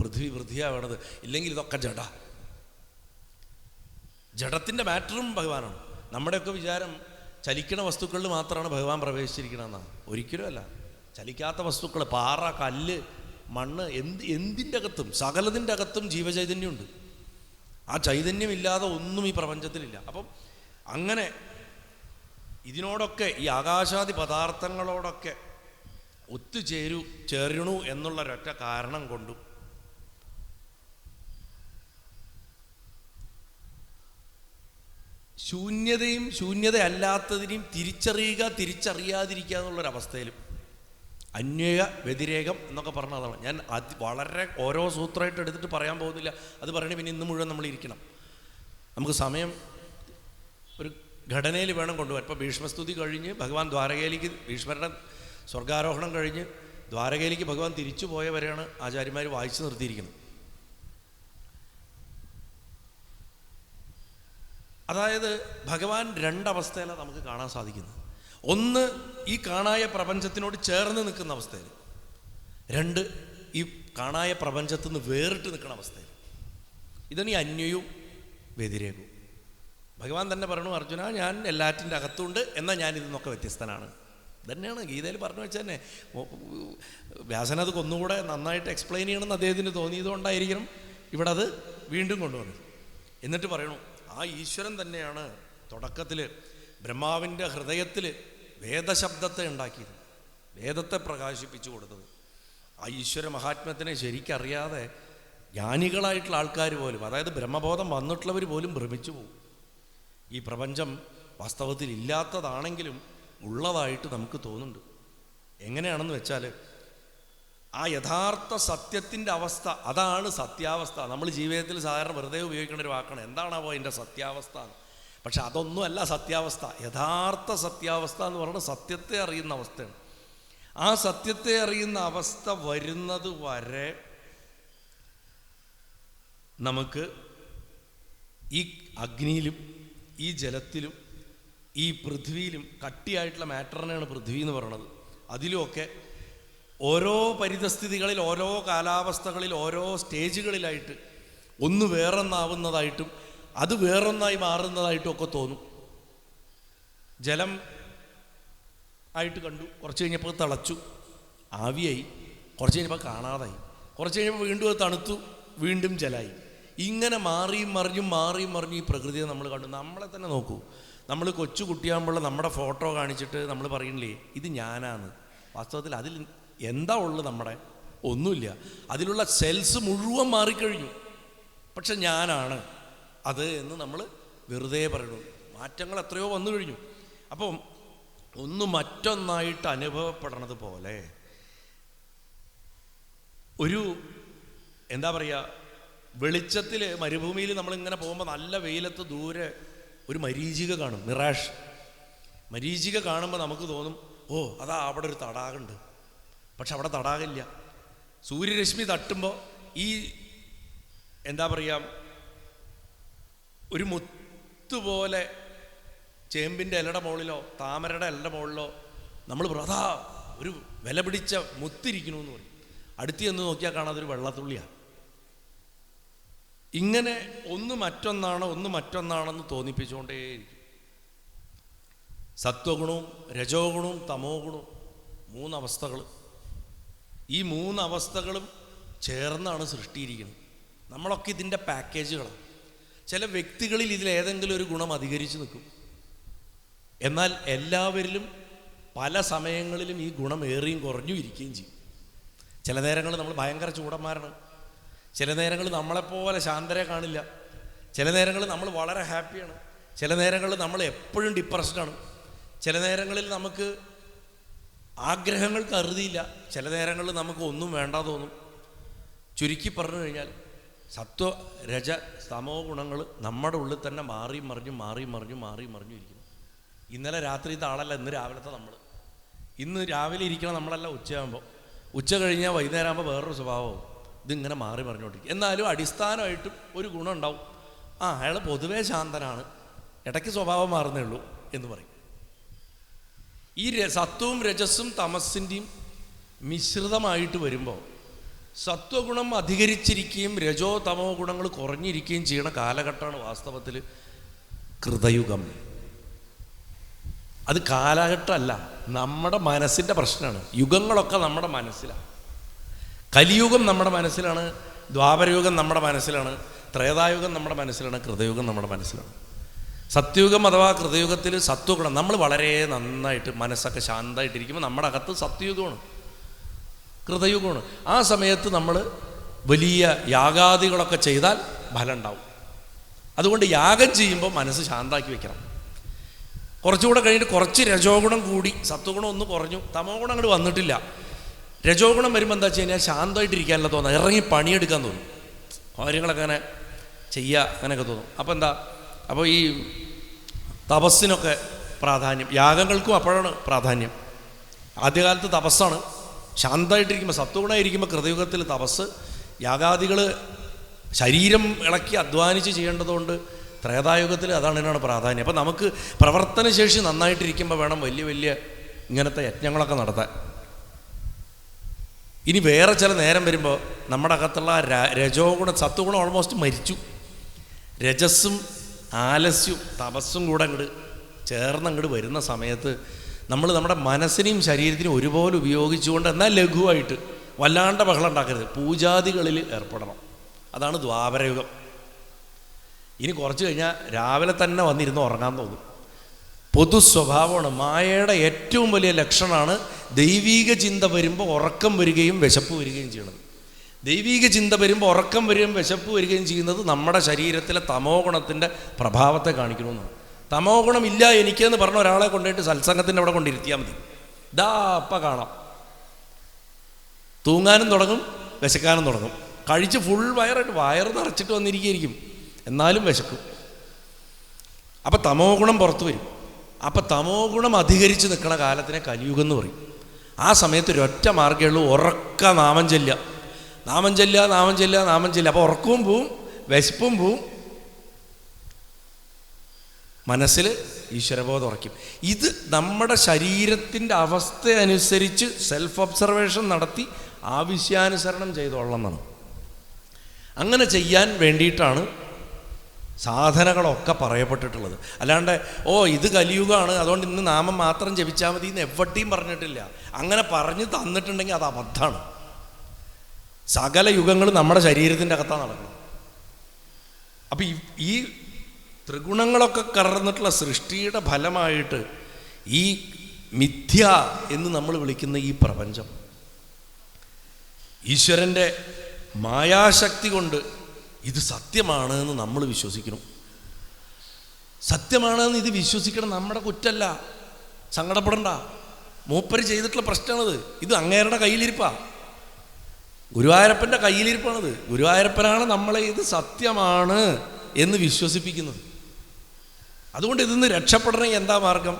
പൃഥ്വി പൃഥ്വിയാവണത്. ഇല്ലെങ്കിൽ ഇതൊക്കെ ജഡ. ജഡത്തിന്റെ മാറ്ററും ഭഗവാനാണ്. നമ്മുടെയൊക്കെ വിചാരം ചലിക്കണ വസ്തുക്കളിൽ മാത്രമാണ് ഭഗവാൻ പ്രവേശിച്ചിരിക്കണമെന്നാണ് ഒരിക്കലുമല്ല ചലിക്കാത്ത വസ്തുക്കൾ പാറ കല്ല് മണ്ണ് എന്ത് എന്തിന്റെ അകത്തും സകലതിന്റെ അകത്തും ജീവചൈതന്യമുണ്ട്. ആ ചൈതന്യമില്ലാതെ ഒന്നും ഈ പ്രപഞ്ചത്തിലില്ല. അപ്പം അങ്ങനെ ഇതിനോടൊക്കെ ഈ ആകാശാദി പദാർത്ഥങ്ങളോടൊക്കെ ഒത്തുചേരു ചേരണു എന്നുള്ള ഒരൊറ്റ കാരണം കൊണ്ടും ശൂന്യതയും ശൂന്യതയല്ലാത്തതിനെയും തിരിച്ചറിയുക തിരിച്ചറിയാതിരിക്കുക എന്നുള്ളൊരവസ്ഥയിലും അന്വേക വ്യതിരേകം എന്നൊക്കെ പറഞ്ഞതാണ് ഞാൻ അത് വളരെ ഓരോ സൂത്രമായിട്ട് എടുത്തിട്ട് പറയാൻ പോകുന്നില്ല. അത് പറയണേ പിന്നെ ഇന്ന് മുഴുവൻ നമ്മൾ ഇരിക്കണം. നമുക്ക് സമയം ഘടനയിൽ വേണം കൊണ്ടുപോകാൻ. ഇപ്പോൾ ഭീഷ്മസ്തുതി കഴിഞ്ഞ് ഭഗവാൻ ദ്വാരകയിലേക്ക് ഭീഷ്മരുടെ സ്വർഗാരോഹണം കഴിഞ്ഞ് ദ്വാരകയിലേക്ക് ഭഗവാൻ തിരിച്ചു പോയവരെയാണ് ആചാര്യന്മാർ വായിച്ചു നിർത്തിയിരിക്കുന്നത്. അതായത് ഭഗവാൻ രണ്ടവസ്ഥയിലാണ് നമുക്ക് കാണാൻ സാധിക്കുന്നത്. ഒന്ന് ഈ കാണായ പ്രപഞ്ചത്തിനോട് ചേർന്ന് നിൽക്കുന്ന അവസ്ഥയിൽ. രണ്ട് ഈ കാണായ പ്രപഞ്ചത്തുനിന്ന് വേറിട്ട് നിൽക്കുന്ന അവസ്ഥയിൽ. ഇതാണ് ഈ അന്യയും വ്യതിരേകവും. ഭഗവാൻ തന്നെ പറഞ്ഞു അർജുന ഞാൻ എല്ലാറ്റിന്റെ അകത്തുണ്ട്. എന്നാൽ ഞാൻ ഇതിൽ വ്യത്യസ്തനാണ്. തന്നെയാണ് ഗീതയിൽ പറഞ്ഞു വെച്ചാൽ തന്നെ വ്യാസനത് ഒന്നുകൂടെ നന്നായിട്ട് എക്സ്പ്ലെയിൻ ചെയ്യണമെന്ന് അദ്ദേഹത്തിന് തോന്നിയതുകൊണ്ടായിരിക്കണം ഇവിടെ അത് വീണ്ടും കൊണ്ടുവന്നത്. എന്നിട്ട് പറയണു ആ ഈശ്വരൻ തന്നെയാണ് തുടക്കത്തിൽ ബ്രഹ്മാവിന്റെ ഹൃദയത്തിൽ വേദശബ്ദത്തെ ഉണ്ടാക്കിയത് വേദത്തെ പ്രകാശിപ്പിച്ചു കൊടുത്തത്. ആ ഈശ്വര മഹാത്മ്യത്തിനെ ശരിക്കറിയാതെ ജ്ഞാനികളായിട്ടുള്ള ആൾക്കാർ പോലും അതായത് ബ്രഹ്മബോധം വന്നിട്ടുള്ളവർ പോലും ഭ്രമിച്ചു പോകും. ഈ പ്രപഞ്ചം വാസ്തവത്തിൽ ഇല്ലാത്തതാണെങ്കിലും ഉള്ളതായിട്ട് നമുക്ക് തോന്നുന്നുണ്ട്. എങ്ങനെയാണെന്ന് വെച്ചാൽ ആ യഥാർത്ഥ സത്യത്തിന്റെ അവസ്ഥ അതാണ് സത്യാവസ്ഥ. നമ്മൾ ജീവിതത്തിൽ സാധാരണ വെറുതെ ഉപയോഗിക്കുന്ന ഒരു വാക്കാണ്. എന്താണാവോ അതിന്റെ സത്യാവസ്ഥ. പക്ഷെ അതൊന്നുമല്ല സത്യാവസ്ഥ. യഥാർത്ഥ സത്യാവസ്ഥ എന്ന് പറയുന്നത് സത്യത്തെ അറിയുന്ന അവസ്ഥയാണ്. ആ സത്യത്തെ അറിയുന്ന അവസ്ഥ വരുന്നത് വരെ നമുക്ക് ഈ അഗ്നിയിലും ഈ ജലത്തിലും ഈ പൃഥ്വിയിലും കട്ടിയായിട്ടുള്ള മാറ്ററിനെയാണ് പൃഥ്വി എന്ന് പറയുന്നത് അതിലുമൊക്കെ ഓരോ പരിതസ്ഥിതികളിൽ ഓരോ കാലാവസ്ഥകളിൽ ഓരോ സ്റ്റേജുകളിലായിട്ട് ഒന്ന് വേറൊന്നാവുന്നതായിട്ടും അത് വേറൊന്നായി മാറുന്നതായിട്ടും ഒക്കെ തോന്നും. ജലം ആയിട്ട് കണ്ടു കുറച്ച് കഴിഞ്ഞപ്പോൾ തിളച്ചു ആവിയായി കുറച്ച് കഴിഞ്ഞപ്പോൾ കാണാതായി. കുറച്ച് കഴിഞ്ഞപ്പോൾ വീണ്ടും അത് തണുത്തു വീണ്ടും ജലായി. ഇങ്ങനെ മാറിയും മറിഞ്ഞും മാറിയും മറിഞ്ഞും ഈ പ്രകൃതിയെ നമ്മൾ കണ്ടു. നമ്മളെ തന്നെ നോക്കൂ. നമ്മൾ കൊച്ചു കുട്ടിയാകുമ്പോൾ നമ്മുടെ ഫോട്ടോ കാണിച്ചിട്ട് നമ്മൾ പറയണില്ലേ ഇത് ഞാനാണ്. വാസ്തവത്തിൽ അതിൽ എന്താ ഉള്ളത് നമ്മുടെ? ഒന്നുമില്ല. അതിലുള്ള സെൽസ് മുഴുവൻ മാറിക്കഴിഞ്ഞു. പക്ഷെ ഞാനാണ്. അത് എന്ന് നമ്മൾ വെറുതെ പറയണു. മാറ്റങ്ങൾ എത്രയോ വന്നു കഴിഞ്ഞു. അപ്പം ഒന്ന് മറ്റൊന്നായിട്ട് അനുഭവപ്പെടണത് പോലെ ഒരു എന്താ പറയുക വെളിച്ചത്തിൽ മരുഭൂമിയിൽ നമ്മളിങ്ങനെ പോകുമ്പോൾ നല്ല വെയിലത്ത് ദൂരെ ഒരു മരീചിക കാണും നിറാഷ് മരീചിക കാണുമ്പോൾ നമുക്ക് തോന്നും ഓ അതാ അവിടെ ഒരു തടാകമുണ്ട്. പക്ഷെ അവിടെ തടാകമില്ല. സൂര്യരശ്മി തട്ടുമ്പോൾ ഈ എന്താ പറയുക ഒരു മുത്തുപോലെ ചേമ്പിന്റെ ഇലയുടെ മുകളിലോ താമരയുടെ ഇലയുടെ മുകളിലോ നമ്മൾ വ്രതാ ഒരു വില പിടിച്ച മുത്തിരിക്കണമെന്ന് പറയും. അടുത്ത് ചെന്ന് നോക്കിയാൽ കാണാതൊരു വെള്ളത്തുള്ളിയാണ് ഇങ്ങനെ ഒന്ന് മറ്റൊന്നാണ് ഒന്ന് മറ്റൊന്നാണെന്ന് തോന്നിപ്പിച്ചുകൊണ്ടേയിരിക്കും. സത്വഗുണവും രജോഗുണവും തമോ ഗുണവും മൂന്നവസ്ഥകൾ ഈ മൂന്നവസ്ഥകളും ചേർന്നാണ് സൃഷ്ടിയിരിക്കുന്നത്. നമ്മളൊക്കെ ഇതിന്റെ പാക്കേജുകളാണ്. ചില വ്യക്തികളിൽ ഇതിൽ ഏതെങ്കിലും ഒരു ഗുണം അധികരിച്ച് നിൽക്കും. എന്നാൽ എല്ലാവരിലും പല സമയങ്ങളിലും ഈ ഗുണം ഏറിയും കുറഞ്ഞു ഇരിക്കുകയും ചെയ്യും. ചില നേരങ്ങളിൽ നമ്മൾ ഭയങ്കര ചൂടന്മാരാണ്. ചില നേരങ്ങളിൽ നമ്മളെപ്പോലെ ശാന്തരെ കാണില്ല. ചില നേരങ്ങളിൽ നമ്മൾ വളരെ ഹാപ്പിയാണ്. ചില നേരങ്ങളിൽ നമ്മൾ എപ്പോഴും ഡിപ്രസ്ഡാണ് ചില നേരങ്ങളിൽ നമുക്ക് ആഗ്രഹങ്ങൾ അറുതിയില്ല. ചില നേരങ്ങളിൽ നമുക്ക് ഒന്നും വേണ്ട തോന്നും. ചുരുക്കി പറഞ്ഞു കഴിഞ്ഞാൽ സത്വ രജ സമോ ഗുണങ്ങൾ നമ്മുടെ ഉള്ളിൽ തന്നെ മാറി മറിഞ്ഞു മാറി മറിഞ്ഞു മാറി മറിഞ്ഞു ഇരിക്കുന്നു. ഇന്നലെ രാത്രി ആളല്ല ഇന്ന് രാവിലത്തെ നമ്മൾ. ഇന്ന് രാവിലെ ഇരിക്കണം നമ്മളല്ല ഉച്ചയാകുമ്പോൾ ഉച്ച കഴിഞ്ഞാൽ വൈകുന്നേരം ആകുമ്പോൾ വേറൊരു സ്വഭാവമാവും ഇതിങ്ങനെ മാറി പറഞ്ഞുകൊണ്ടിരിക്കും എന്നാലും അടിസ്ഥാനമായിട്ടും ഒരു ഗുണം ഉണ്ടാവും. ആ അയാൾ പൊതുവേ ശാന്തനാണ്. ഇടയ്ക്ക് സ്വഭാവം മാറുന്നേ ഉള്ളൂ എന്ന് പറയും. ഈ സത്വവും രജസ്സും തമസിന്റെയും മിശ്രിതമായിട്ട് വരുമ്പോൾ സത്വഗുണം അധികരിച്ചിരിക്കുകയും രജോ തമോ ഗുണങ്ങൾ കുറഞ്ഞിരിക്കുകയും ചെയ്യുന്ന കാലഘട്ടമാണ് വാസ്തവത്തിൽ കൃതയുഗം. അത് കാലഘട്ടമല്ല നമ്മുടെ മനസ്സിന്റെ പ്രശ്നമാണ്. യുഗങ്ങളൊക്കെ നമ്മുടെ മനസ്സിലാണ്. കലിയുഗം നമ്മുടെ മനസ്സിലാണ് ദ്വാപരയുഗം നമ്മുടെ മനസ്സിലാണ് ത്രേതായുഗം നമ്മുടെ മനസ്സിലാണ് കൃതയുഗം നമ്മുടെ മനസ്സിലാണ്. സത്യുഗം അഥവാ കൃതയുഗത്തിൽ സത്വഗുണം നമ്മൾ വളരെ നന്നായിട്ട് മനസ്സൊക്കെ ശാന്തമായിട്ടിരിക്കുമ്പോൾ നമ്മുടെ അകത്ത് സത്യുഗമാണ് കൃതയുഗമാണ്. ആ സമയത്ത് നമ്മൾ വലിയ യാഗാദികളൊക്കെ ചെയ്താൽ ഫലം ഉണ്ടാവും അതുകൊണ്ട് യാഗം ചെയ്യുമ്പോൾ മനസ്സ് ശാന്താക്കി വെക്കണം. കുറച്ചുകൂടെ കഴിഞ്ഞിട്ട് കുറച്ച് രജോഗുണം കൂടി സത്വഗുണം ഒന്ന് കുറഞ്ഞു തമോ ഗുണം അങ്ങോട്ട് വന്നിട്ടില്ല. രജോ ഗുണം വരുമ്പോൾ എന്താ വെച്ച് കഴിഞ്ഞാൽ ശാന്തമായിട്ടിരിക്കാനല്ല തോന്നുക ഇറങ്ങി പണിയെടുക്കാൻ തോന്നും. കാര്യങ്ങളൊക്കെ അങ്ങനെ ചെയ്യുക അങ്ങനെയൊക്കെ തോന്നും. അപ്പോൾ എന്താ? അപ്പോൾ ഈ തപസ്സിനൊക്കെ പ്രാധാന്യം. യാഗങ്ങൾക്കും അപ്പോഴാണ് പ്രാധാന്യം. ആദ്യകാലത്ത് തപസ്സാണ്. ശാന്തമായിട്ടിരിക്കുമ്പോൾ സത്വഗുണമായിരിക്കുമ്പോൾ കൃതയുഗത്തിൽ തപസ് യാഗാദികൾ ശരീരം ഇളക്കി അധ്വാനിച്ച് ചെയ്യേണ്ടതുകൊണ്ട് ത്രേതായുഗത്തിൽ അതാണ് ഇതിനാണ് പ്രാധാന്യം. അപ്പോൾ നമുക്ക് പ്രവർത്തനശേഷി നന്നായിട്ടിരിക്കുമ്പോൾ വേണം വലിയ വലിയ ഇങ്ങനത്തെ യജ്ഞങ്ങളൊക്കെ നടത്താൻ. ഇനി വേറെ ചില നേരം വരുമ്പോൾ നമ്മുടെ അകത്തുള്ള രജോ ഗുണം സത്വഗുണം ഓൾമോസ്റ്റ് മരിച്ചു. രജസ്സും ആലസ്യവും തപസ്സും കൂടെ അങ്ങോട്ട് ചേർന്ന് അങ്ങോട്ട് വരുന്ന സമയത്ത് നമ്മൾ നമ്മുടെ മനസ്സിനെയും ശരീരത്തിനെയും ഒരുപോലെ ഉപയോഗിച്ചുകൊണ്ട് എന്നാൽ ലഘുവായിട്ട് വല്ലാണ്ട് ബഹളം ഉണ്ടാക്കരുത്. പൂജാദികളിൽ ഏർപ്പെടണം. അതാണ് ദ്വാപരയുഗം. ഇനി കുറച്ച് കഴിഞ്ഞാൽ രാവിലെ തന്നെ വന്നിരുന്ന് ഉറങ്ങാൻ തോന്നും. പൊതു സ്വഭാവമാണ് മായയുടെ ഏറ്റവും വലിയ ലക്ഷണമാണ് ദൈവീക ചിന്ത വരുമ്പോൾ ഉറക്കം വരികയും വിശപ്പ് വരികയും ചെയ്യണത് ദൈവീക ചിന്ത വരുമ്പോൾ ഉറക്കം വരികയും വിശപ്പ് വരികയും ചെയ്യുന്നത് നമ്മുടെ ശരീരത്തിലെ തമോ ഗുണത്തിന്റെ പ്രഭാവത്തെ കാണിക്കണമെന്നാണ് തമോ ഗുണം ഇല്ല എനിക്കെന്ന് പറഞ്ഞ ഒരാളെ കൊണ്ടുപോയിട്ട് സത്സംഗത്തിന്റെ അവിടെ കൊണ്ടിരുത്തിയാൽ മതി. ദാ അപ്പ കാണാം. തൂങ്ങാനും തുടങ്ങും വിശക്കാനും തുടങ്ങും. കഴിച്ച് ഫുൾ വയറായിട്ട് വയറ് നിറച്ചിട്ട് വന്നിരിക്കുകയായിരിക്കും. എന്നാലും വിശക്കും. അപ്പം തമോ ഗുണം പുറത്തു വരും. അപ്പം തമോ ഗുണം അധികരിച്ച് നിൽക്കുന്ന കാലത്തിനെ കലിയുഗം എന്ന് പറയും. ആ സമയത്ത് ഒരൊറ്റ മാർഗമേ ഉള്ളൂ ഉറക്ക നാമം ചെല്ലുക നാമം ചെല്ലുക നാമം ചെല്ലുക നാമം ചെല്ലുക അപ്പോൾ ഉറക്കവും പോവും വിശപ്പും പോവും. മനസ്സിൽ ഈശ്വരബോധം ഉറക്കും ഇത് നമ്മുടെ ശരീരത്തിന്റെ അവസ്ഥ അനുസരിച്ച് സെൽഫ് ഒബ്സർവേഷൻ നടത്തി ആവശ്യാനുസരണം ചെയ്തോളണം എന്നാണ്. അങ്ങനെ ചെയ്യാൻ വേണ്ടിയിട്ടാണ് സാധനകളൊക്കെ പറയപ്പെട്ടിട്ടുള്ളത്. അല്ലാണ്ട് ഓ ഇത് കലിയുഗമാണ് അതുകൊണ്ട് ഇന്ന് നാമം മാത്രം ജപിച്ചാൽ മതി എന്ന് എവിടെയും പറഞ്ഞിട്ടില്ല. അങ്ങനെ പറഞ്ഞു തന്നിട്ടുണ്ടെങ്കിൽ അത് അബദ്ധമാണ് സകല യുഗങ്ങളും നമ്മുടെ ശരീരത്തിന്റെ അകത്താണ് നടക്കുന്നത്. അപ്പം ഈ ഈ ത്രിഗുണങ്ങളൊക്കെ കറന്നിട്ടുള്ള സൃഷ്ടിയുടെ ഫലമായിട്ട് ഈ മിഥ്യ എന്ന് നമ്മൾ വിളിക്കുന്ന ഈ പ്രപഞ്ചം ഈശ്വരന്റെ മായാശക്തി കൊണ്ട് ഇത് സത്യമാണ് എന്ന് നമ്മൾ വിശ്വസിക്കണം സത്യമാണെന്ന് ഇത് വിശ്വസിക്കണം നമ്മുടെ കുറ്റല്ല. സങ്കടപ്പെടണ്ട. മൂപ്പര് ചെയ്തിട്ടുള്ള പ്രശ്നമാണിത്. ഇത് അങ്ങേരുടെ കയ്യിലിരിപ്പാ. ഗുരുവായൂരപ്പന്റെ കയ്യിലിരിപ്പാണിത്. ഗുരുവായൂരപ്പനാണ് നമ്മളെ ഇത് സത്യമാണ് എന്ന് വിശ്വസിപ്പിക്കുന്നത്. അതുകൊണ്ട് ഇതിന്ന് രക്ഷപ്പെടണമെങ്കിൽ എന്താ മാർഗം?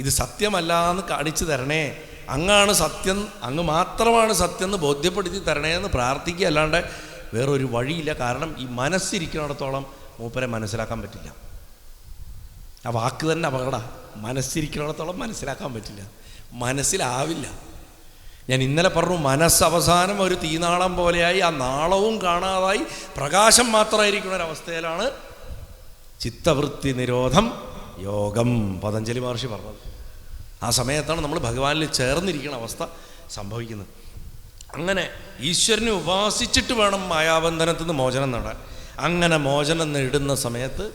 ഇത് സത്യമല്ല എന്ന് കാണിച്ചു തരണേ. അങ്ങാണ് സത്യം അങ്ങ് മാത്രമാണ് സത്യം എന്ന് ബോധ്യപ്പെടുത്തി തരണേ എന്ന് പ്രാർത്ഥിക്കുക അല്ലാണ്ട് വേറൊരു വഴിയില്ല. കാരണം ഈ മനസ്സിരിക്കുന്നിടത്തോളം മൂപ്പരെ മനസ്സിലാക്കാൻ പറ്റില്ല. ആ വാക്ക് തന്നെ അപകട. മനസ്സിരിക്കുന്നിടത്തോളം മനസ്സിലാക്കാൻ പറ്റില്ല. മനസ്സിലാവില്ല. ഞാൻ ഇന്നലെ പറഞ്ഞു മനസ്സ് അവസാനം ഒരു തീനാളം പോലെയായി ആ നാളവും കാണാതായി. പ്രകാശം മാത്രമായിരിക്കുന്ന ഒരവസ്ഥയിലാണ് ചിത്തവൃത്തി നിരോധം യോഗം. പതഞ്ജലി മഹർഷി പറഞ്ഞത്. ആ സമയത്താണ് നമ്മൾ ഭഗവാനിൽ ചേർന്നിരിക്കുന്ന അവസ്ഥ സംഭവിക്കുന്നത്. അങ്ങനെ ഈശ്വരനെ ഉപാസിച്ചിട്ട് വേണം മായാബന്ധനത്തിൽ നിന്ന് മോചനം നേടാൻ. അങ്ങനെ മോചനം നേടുന്ന സമയത്ത്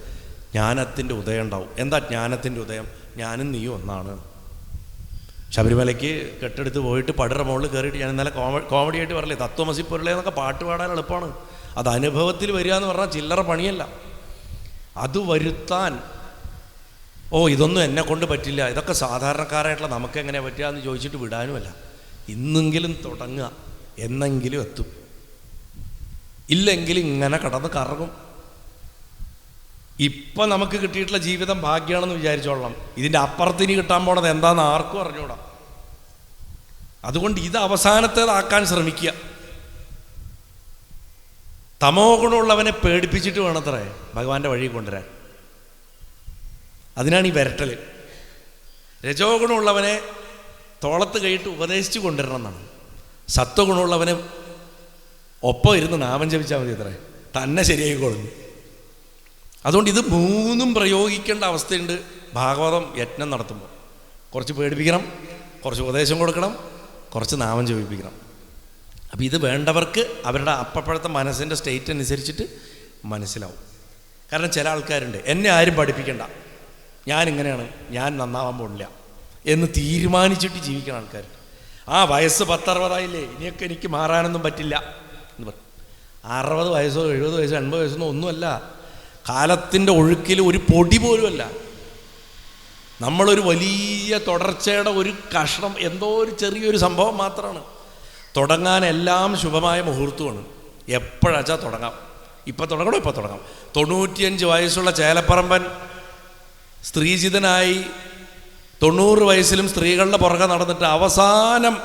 ജ്ഞാനത്തിന്റെ ഉദയം ഉണ്ടാവും. എന്താ ജ്ഞാനത്തിന്റെ ഉദയം? ഞാനും നീയും ഒന്നാണ്. ശബരിമലയ്ക്ക് കെട്ടെടുത്ത് പോയിട്ട് പടുറ മുകളിൽ കയറിയിട്ട് ഞാൻ ഇന്നലെ കോമഡി ആയിട്ട് പറയില്ലേ തത്വമസി പൊരുളേ എന്നൊക്കെ പാട്ട് പാടാൻ എളുപ്പമാണ്. അത് അനുഭവത്തിൽ വരിക എന്ന് പറഞ്ഞാൽ ചില്ലറ പണിയല്ല. അത് വരുത്താൻ ഓ ഇതൊന്നും എന്നെ കൊണ്ട് പറ്റില്ല. ഇതൊക്കെ സാധാരണക്കാരായിട്ടുള്ള നമുക്ക് എങ്ങനെ പറ്റുക എന്ന് ചോദിച്ചിട്ട് വിടാനുമല്ല. ഇന്നെങ്കിലും തുടങ്ങുക. എന്നെങ്കിലും എത്തും. ഇല്ലെങ്കിൽ ഇങ്ങനെ കടന്ന് കറങ്ങും. ഇപ്പം നമുക്ക് കിട്ടിയിട്ടുള്ള ജീവിതം ഭാഗ്യമാണെന്ന് വിചാരിച്ചോളണം. ഇതിന്റെ അപ്പുറത്തിന് കിട്ടാൻ പോണത് എന്താണെന്ന് ആർക്കും അറിഞ്ഞൂടാം. അതുകൊണ്ട് ഇത് അവസാനത്തേതാക്കാൻ ശ്രമിക്കുക. തമോ ഗുണമുള്ളവനെ പേടിപ്പിച്ചിട്ട് വേണത്രേ ഭഗവാന്റെ വഴി കൊണ്ടുവരാൻ. അതിനാണ് ഈ വരട്ടൽ രജോ ഗുണമുള്ളവനെ തോളത്ത് കൈയിട്ട് ഉപദേശിച്ച് കൊണ്ടുവരണം എന്നാണ്. സത്വഗുണമുള്ളവന് ഒപ്പം ഇരുന്ന് നാമം ജപിച്ചാൽ മതി അത്രേ. തന്നെ ശരിയായിക്കോളുന്നു അതുകൊണ്ട് ഇത് മൂന്നും പ്രയോഗിക്കേണ്ട അവസ്ഥയുണ്ട് ഭാഗവതം യജ്ഞം നടത്തുമ്പോൾ. കുറച്ച് പേടിപ്പിക്കണം കുറച്ച് ഉപദേശം കൊടുക്കണം കുറച്ച് നാമം ജപിപ്പിക്കണം. അപ്പോൾ ഇത് വേണ്ടവർക്ക് അവരുടെ അപ്പപ്പോഴത്തെ മനസ്സിന്റെ സ്റ്റേറ്റ് അനുസരിച്ചിട്ട് മനസ്സിലാവും. കാരണം ചില ആൾക്കാരുണ്ട് എന്നെ ആരും പഠിപ്പിക്കണ്ട. ഞാൻ ഇങ്ങനെയാണ് ഞാൻ നന്നാവാൻ പോണില്ല എന്ന് തീരുമാനിച്ചിട്ട് ജീവിക്കുന്ന ആൾക്കാർ ആ വയസ്സ് പത്തറുപതായില്ലേ? ഇനിയൊക്കെ എനിക്ക് മാറാനൊന്നും പറ്റില്ല. എന്ന് പറയും അറുപത് വയസ്സോ എഴുപത് വയസ്സോ എൺപത് വയസ്സോ ഒന്നുമല്ല. കാലത്തിന്റെ ഒഴുക്കിൽ ഒരു പൊടി പോലുമല്ല നമ്മളൊരു വലിയ തുടർച്ചയുടെ ഒരു കഷ്ണം എന്തോ ഒരു ചെറിയൊരു സംഭവം മാത്രമാണ്. തുടങ്ങാൻ എല്ലാം ശുഭമായ മുഹൂർത്തമാണ്. എപ്പോഴാച്ചാൽ തുടങ്ങാം? ഇപ്പം തുടങ്ങണോ ഇപ്പം തുടങ്ങാം? തൊണ്ണൂറ്റിയഞ്ച് വയസ്സുള്ള ചേലപ്പറമ്പൻ സ്ത്രീജിതനായി തൊണ്ണൂറ് വയസ്സിലും സ്ത്രീകളുടെ പുറകെ നടന്നിട്ട് അവസാനം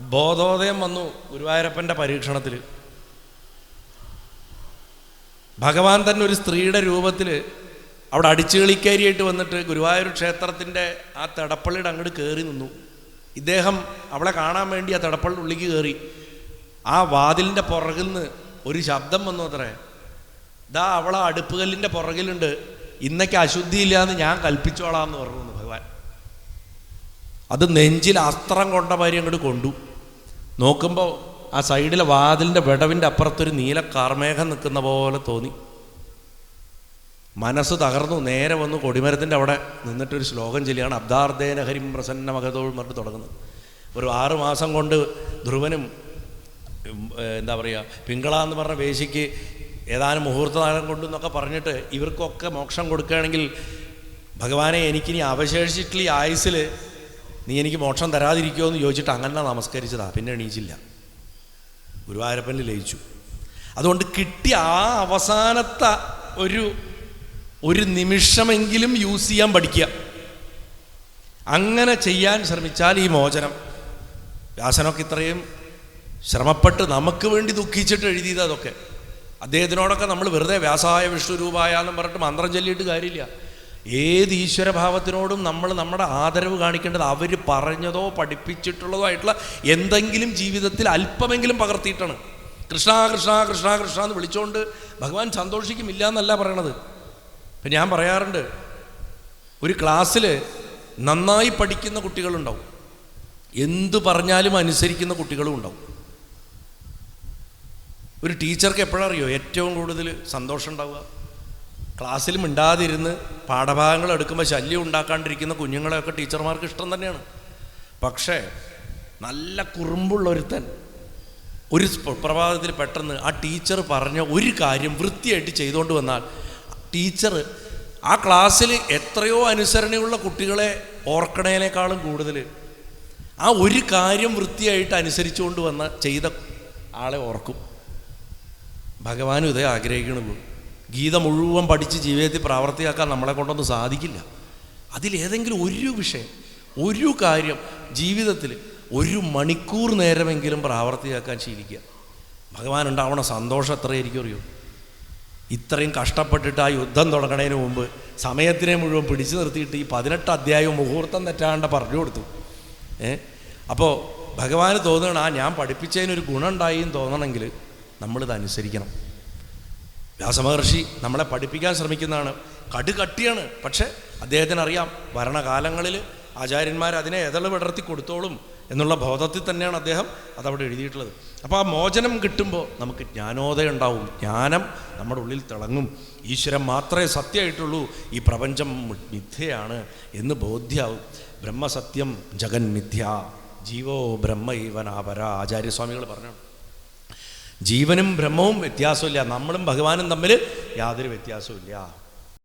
ബോധോദയം വന്നു ഗുരുവായൂരപ്പന്റെ പരീക്ഷണത്തിൽ. ഭഗവാൻ തന്നെ ഒരു സ്ത്രീയുടെ രൂപത്തിൽ അവിടെ അടിച്ചുകളിക്കാരിയായിട്ട് വന്നിട്ട് ഗുരുവായൂർ ക്ഷേത്രത്തിന്റെ ആ തടപ്പള്ളിയുടെ അങ്ങോട്ട് കയറി നിന്നു. ഇദ്ദേഹം അവളെ കാണാൻ വേണ്ടി ആ തടപ്പള്ളി ഉള്ളിക്ക് കയറി. ആ വാതിലിന്റെ പുറകിൽ നിന്ന് ഒരു ശബ്ദം വന്നു അത്രേ. ദാ അവളെ അടുപ്പുകല്ലിന്റെ പുറകിലുണ്ട്. ഇന്നൊക്കെ അശുദ്ധിയില്ലാന്ന് ഞാൻ കൽപ്പിച്ചോളാം എന്ന് പറഞ്ഞു. അത് നെഞ്ചിൽ അസ്ത്രം കൊണ്ട മാതിരി അങ്ങോട്ട് കൊണ്ടു. നോക്കുമ്പോൾ ആ സൈഡിലെ വാതിലിന്റെ വിടവിന്റെ അപ്പുറത്തൊരു നീല കാർമേഘം നിൽക്കുന്ന പോലെ തോന്നി. മനസ്സ് തകർന്നു നേരെ വന്നു കൊടിമരത്തിന്റെ അവിടെ നിന്നിട്ടൊരു ശ്ലോകം ചൊല്ലിയാണ് അബ്ദാർദേനഹരിം പ്രസന്ന മകതോൾ പറഞ്ഞിട്ട് തുടങ്ങുന്നത്. ഒരു ആറുമാസം കൊണ്ട് ധ്രുവനും എന്താ പറയുക പിങ്കള എന്ന് പറഞ്ഞ വേശിക്ക് ഏതാനും മുഹൂർത്തകാലം കൊണ്ടെന്നൊക്കെ പറഞ്ഞിട്ട് ഇവർക്കൊക്കെ മോക്ഷം കൊടുക്കുകയാണെങ്കിൽ ഭഗവാനെ എനിക്കിനി അവശേഷിച്ചിട്ടുള്ള ഈ ആയുസ്സിൽ നീ എനിക്ക് മോക്ഷം തരാതിരിക്കുമോ എന്ന് ചോദിച്ചിട്ട് അങ്ങനെ നമസ്കരിച്ചതാ. പിന്നെ എണീച്ചില്ല. ഗുരുവായൂരപ്പനിൽ ലയിച്ചു. അതുകൊണ്ട് കിട്ടിയ ആ അവസാനത്തെ ഒരു ഒരു നിമിഷമെങ്കിലും യൂസ് ചെയ്യാൻ പഠിക്കുക. അങ്ങനെ ചെയ്യാൻ ശ്രമിച്ചാൽ ഈ മോചനം. വ്യാസനൊക്കെ ഇത്രയും ശ്രമപ്പെട്ട് നമുക്ക് വേണ്ടി ദുഃഖിച്ചിട്ട് എഴുതിയത് അതൊക്കെ. അദ്ദേഹത്തിനോടൊക്കെ നമ്മൾ വെറുതെ വ്യാസായ വിഷ്ണുരൂപായ എന്നും പറഞ്ഞിട്ട് മന്ത്രം ചൊല്ലിയിട്ട് കാര്യമില്ല. ഏത് ഈശ്വരഭാവത്തിനോടും നമ്മൾ നമ്മുടെ ആദരവ് കാണിക്കേണ്ടത് അവർ പറഞ്ഞതോ പഠിപ്പിച്ചിട്ടുള്ളതോ ആയിട്ടുള്ള എന്തെങ്കിലും ജീവിതത്തിൽ അല്പമെങ്കിലും പകർത്തിയിട്ടാണ്. കൃഷ്ണ കൃഷ്ണ കൃഷ്ണ കൃഷ്ണ എന്ന് വിളിച്ചുകൊണ്ട് ഭഗവാൻ സന്തോഷിക്കുമില്ല എന്നല്ല പറയണത്. ഇപ്പം ഞാൻ പറയാറുണ്ട് ഒരു ക്ലാസ്സിൽ നന്നായി പഠിക്കുന്ന കുട്ടികളുണ്ടാവും. എന്തു പറഞ്ഞാലും അനുസരിക്കുന്ന കുട്ടികളും ഉണ്ടാവും. ഒരു ടീച്ചർക്ക് എപ്പോഴറിയോ ഏറ്റവും കൂടുതൽ സന്തോഷം ഉണ്ടാവുക? ക്ലാസ്സിൽ മിണ്ടാതിരുന്ന് പാഠഭാഗങ്ങൾ എടുക്കുമ്പോൾ ശല്യം ഉണ്ടാക്കാണ്ടിരിക്കുന്ന കുഞ്ഞുങ്ങളെയൊക്കെ ടീച്ചർമാർക്ക് ഇഷ്ടം തന്നെയാണ്. പക്ഷേ നല്ല കുറുമ്പുള്ള ഒരുത്തൻ ഒരു പ്രഭാതത്തിൽ പെട്ടെന്ന് ആ ടീച്ചർ പറഞ്ഞ ഒരു കാര്യം വൃത്തിയായിട്ട് ചെയ്തുകൊണ്ട് വന്നാൽ ടീച്ചർ ആ ക്ലാസ്സിൽ എത്രയോ അനുസരണയുള്ള കുട്ടികളെ ഓർക്കണേനേക്കാളും കൂടുതൽ ആ ഒരു കാര്യം വൃത്തിയായിട്ട് അനുസരിച്ചുകൊണ്ട് വന്ന ചെയ്ത ആളെ ഓർക്കും. ഭഗവാനും ഇതേ ആഗ്രഹിക്കണുള്ളൂ. ഗീത മുഴുവൻ പഠിച്ച് ജീവിതത്തിൽ പ്രാവർത്തിയാക്കാൻ നമ്മളെ കൊണ്ടൊന്നും സാധിക്കില്ല. അതിലേതെങ്കിലും ഒരു വിഷയം ഒരു കാര്യം ജീവിതത്തിൽ ഒരു മണിക്കൂർ നേരമെങ്കിലും പ്രാവർത്തിയാക്കാൻ ശീലിക്കുക. ഭഗവാൻ ഉണ്ടാവണ സന്തോഷം എത്രയായിരിക്കും അറിയോ? ഇത്രയും കഷ്ടപ്പെട്ടിട്ട് ആ യുദ്ധം തുടങ്ങണതിന് മുമ്പ് സമയത്തിനെ മുഴുവൻ പിടിച്ചു നിർത്തിയിട്ട് ഈ പതിനെട്ട് അധ്യായവും മുഹൂർത്തം തെറ്റാണ്ട് പറഞ്ഞു കൊടുത്തു. ഏ? അപ്പോൾ ഭഗവാന് തോന്നണം ആ ഞാൻ പഠിപ്പിച്ചതിനൊരു ഗുണമുണ്ടായി എന്ന് തോന്നണമെങ്കിൽ നമ്മളിത് അനുസരിക്കണം. വ്യാസമഹർഷി നമ്മളെ പഠിപ്പിക്കാൻ ശ്രമിക്കുന്നതാണ്. കടുകട്ടിയാണ് പക്ഷേ അദ്ദേഹത്തിന് അറിയാം ഭരണകാലങ്ങളിൽ ആചാര്യന്മാർ അതിനെ എതൾ വിടർത്തി കൊടുത്തോളും എന്നുള്ള ബോധത്തിൽ തന്നെയാണ് അദ്ദേഹം അതവിടെ എഴുതിയിട്ടുള്ളത്. അപ്പോൾ ആ മോചനം കിട്ടുമ്പോൾ നമുക്ക് ജ്ഞാനോദയം ഉണ്ടാവും. ജ്ഞാനം നമ്മുടെ ഉള്ളിൽ തിളങ്ങും. ഈശ്വരൻ മാത്രമേ സത്യമായിട്ടുള്ളൂ. ഈ പ്രപഞ്ചം മിഥ്യയാണ് എന്ന് ബോധ്യാവും. ബ്രഹ്മസത്യം ജഗൻ മിഥ്യ ജീവോ ബ്രഹ്മ ഈവനാപര ആചാര്യസ്വാമികൾ പറഞ്ഞാണ്. ജീവനും ബ്രഹ്മവും വ്യത്യാസമില്ല നമ്മളും ഭഗവാനും തമ്മിൽ യാതൊരു വ്യത്യാസവും